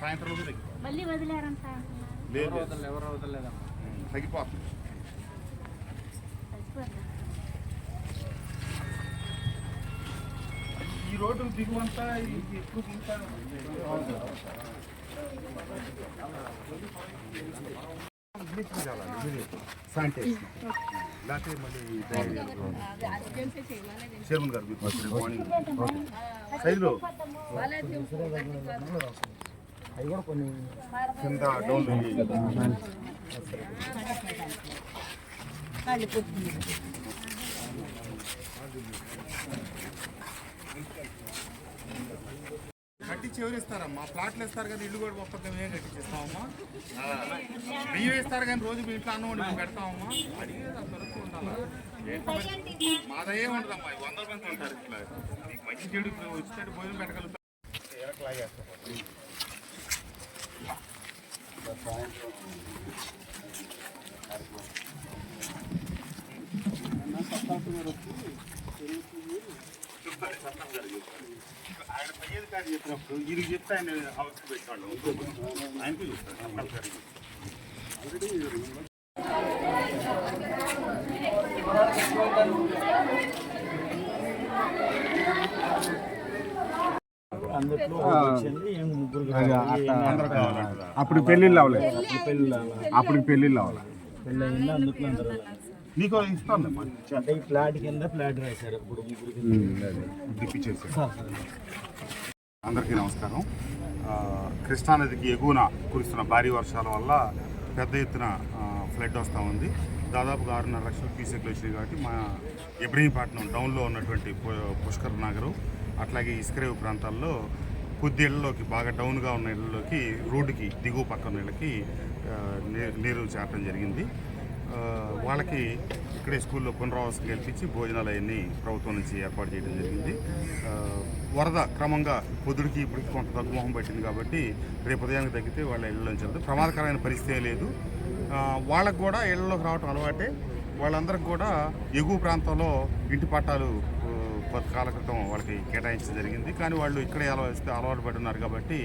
సాయంత్రం మళ్ళీ వదిలేరంట. లేదు. ఎవరు వదలలేదమ్మా? తగ్గిపోతుంది ఈ రోడ్డు దిగువంతా ఇది ఎక్కువ దిగుతాను శానిటైజేషన్ లేకపోతే మళ్ళీ చైర్మన్ గారు కింద డౌన్ కట్టించి ఎవరు ఇస్తారమ్మా. ప్లాట్లు ఇస్తారు కదా ఇల్లు కూడా ఒక్క మేమే కట్టించిస్తామమ్మా. బియ్యం ఇస్తారు కానీ రోజు మీ ఇంట్లో అన్నం వండి మేము పెడతామమ్మా. అడిగేది అంతవరకు ఉండాలా? మాదయ్యే ఉండదమ్మా వందల మంది ఉంటారు ఇట్లా. మీకు మంచి చెడు వచ్చినట్టు భోజనం పెట్టగలుగుతాం వెనక్కి లాగేస్తాం. చెప్తారు, సత్తం గారు చెప్తారు. ఆయన పయ్యేది కాదు చెప్పినప్పుడు ఈయనకి చెప్తే ఆయన అవసరం పెట్టాడు ఆయనకి చెప్తారు సత్తం గారికి అందుట్లో వచ్చింది ఏం ముగ్గురు అందరూ కావాలంటారా అప్పుడు పెళ్ళిళ్ళు అవ్వలేదు పెళ్ళి అప్పుడు పెళ్ళిళ్ళు అవ్వలేదు పెళ్ళి అయింది అందుట్లో అందరూ నీకు ఇస్తాను. అంటే ఈ ఫ్లాట్ కింద ఫ్లాట్ రాశారు. ఇప్పుడు అందరికీ నమస్కారం. కృష్ణానదికి ఎగువన కురుస్తున్న భారీ వర్షాల వల్ల పెద్ద ఎత్తున ఫ్లడ్ వస్తూ ఉంది. దాదాపుగా ఆరున్నర లక్షల క్యూసెక్లు వచ్చినాయి కాబట్టి మా ఇబ్రహీంపట్నం డౌన్లో ఉన్నటువంటి పుష్కర్ నగరు అట్లాగే ఇస్కరేవు ప్రాంతాల్లో కొద్ది ఇళ్ళలోకి బాగా డౌన్గా ఉన్న ఇళ్ళలోకి రోడ్డుకి దిగువ పక్కన ఇళ్ళకి నీరు చేరడం జరిగింది. వాళ్ళకి ఇక్కడే స్కూల్లో పునరావాసం కల్పించి భోజనాలు అవన్నీ ప్రభుత్వం నుంచి ఏర్పాటు చేయడం జరిగింది. వరద క్రమంగా పొద్దుడికి ఇప్పటికి కొంత తగ్గుమోహం పట్టింది కాబట్టి రేపు ఉదయానికి తగ్గితే వాళ్ళ ఇళ్ళలోంచి వెళ్తే ప్రమాదకరమైన పరిస్థితి లేదు. వాళ్ళకు కూడా ఇళ్ళలోకి రావటం అలవాటే. వాళ్ళందరికి కూడా ఎగువ ప్రాంతంలో ఇంటి పట్టాలు ఆ, క్రితం వాళ్ళకి కేటాయించడం జరిగింది. కానీ వాళ్ళు ఇక్కడే అలవాటు అలవాటు పడి ఉన్నారు కాబట్టి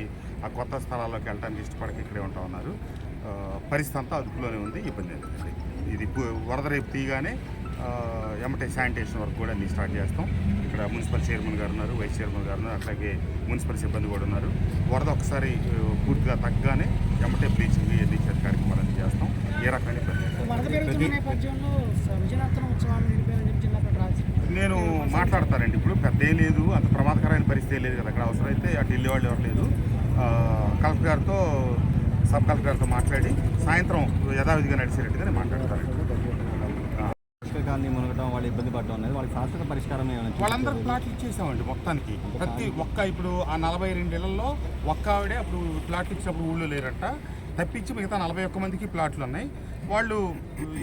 ఆ కొత్త స్థలాల్లోకి వెళ్ళడానికి ఇష్టపడక ఇక్కడే ఉంటా ఉన్నారు. పరిస్థితి అంతా అదుపులోనే ఉంది. ఇబ్బంది ఏం ఇది వరద రేపు తీయగానే ఎమ్మటే శానిటేషన్ వర్క్ కూడా అన్ని స్టార్ట్ చేస్తాం. ఇక్కడ మున్సిపల్ చైర్మన్ గారు ఉన్నారు వైస్ చైర్మన్ గారు ఉన్నారు అట్లాగే మున్సిపల్ సిబ్బంది కూడా ఉన్నారు. వరద ఒకసారి పూర్తిగా తగ్గగానే ఎమ్మటే బ్లీచింగ్ ఇవన్నీ చేసే కార్యక్రమాలన్నీ చేస్తాం. ఏ రకమైన నేను మాట్లాడతానండి ఇప్పుడు. పెద్ద ఏం లేదు అంత ప్రమాదకరమైన పరిస్థితి లేదు కదా. అక్కడ అవసరమైతే అటు వెళ్ళే వాళ్ళు ఎవరు లేదు కలెక్టర్ గారితో సబ్ కలెక్టర్ గారితో మాట్లాడి సాయంత్రం యథావిధిగా నడిచేటట్టుగానే మాట్లాడతానండి పుస్తకాన్ని మునగడం వాళ్ళు ఇబ్బంది పడడం అనేది వాళ్ళకి శాశ్వత పరిష్కారం వాళ్ళందరూ ప్లాట్లు ఇచ్చేసామండి మొత్తానికి. ప్రతి ఒక్క ఇప్పుడు ఆ నలభై రెండు ఇళ్ళలో ఒక్క ఆవిడే అప్పుడు ప్లాట్లు ఇచ్చినప్పుడు ఊళ్ళో లేరంట. తప్పించి మిగతా నలభై ఒక్క మందికి ప్లాట్లు ఉన్నాయి. వాళ్ళు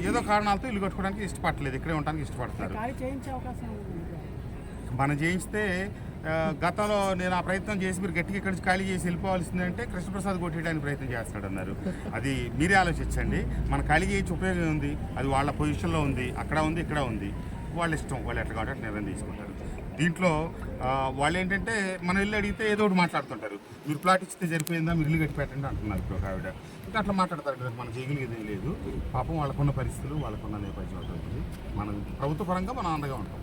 ఏదో కారణాలతో ఇల్లు కట్టుకోవడానికి ఇష్టపడలేదు ఇక్కడే ఉండడానికి ఉంది. మనం చేయిస్తే గతంలో నేను ఆ ప్రయత్నం చేసి మీరు గట్టిగా ఇక్కడి నుంచి ఖాళీ చేసి వెళ్ళిపోవాల్సిందంటే కృష్ణప్రసాద్ కొట్టేయడానికి ప్రయత్నం చేస్తాడు అన్నారు. అది మీరే ఆలోచించండి. మన ఖాళీ చేయించి ఉపయోగం ఉంది అది వాళ్ళ పొజిషన్లో ఉంది అక్కడ ఉంది ఇక్కడ ఉంది. వాళ్ళ ఇష్టం వాళ్ళు ఎట్లా కాబట్టి అట్లా నిర్ణయం తీసుకుంటారు. దీంట్లో వాళ్ళు ఏంటంటే మనం ఇల్లు అడిగితే ఏదో ఒకటి మాట్లాడుతుంటారు. మీరు ప్లాట్ ఇస్తే సరిపోయిందా మీరు ఇల్లు కట్టి పెట్టండి అంటున్నారు ఇప్పుడు ఒక ఆవిడ. ఇంకా అట్లా మాట్లాడతారు కదా మనం చేయగలిగేది లేదు. పాపం వాళ్ళకున్న పరిస్థితులు వాళ్ళకున్న నేపథ్యం అటువంటిది. మనం ప్రభుత్వ పరంగా మనం అండగా ఉంటాం.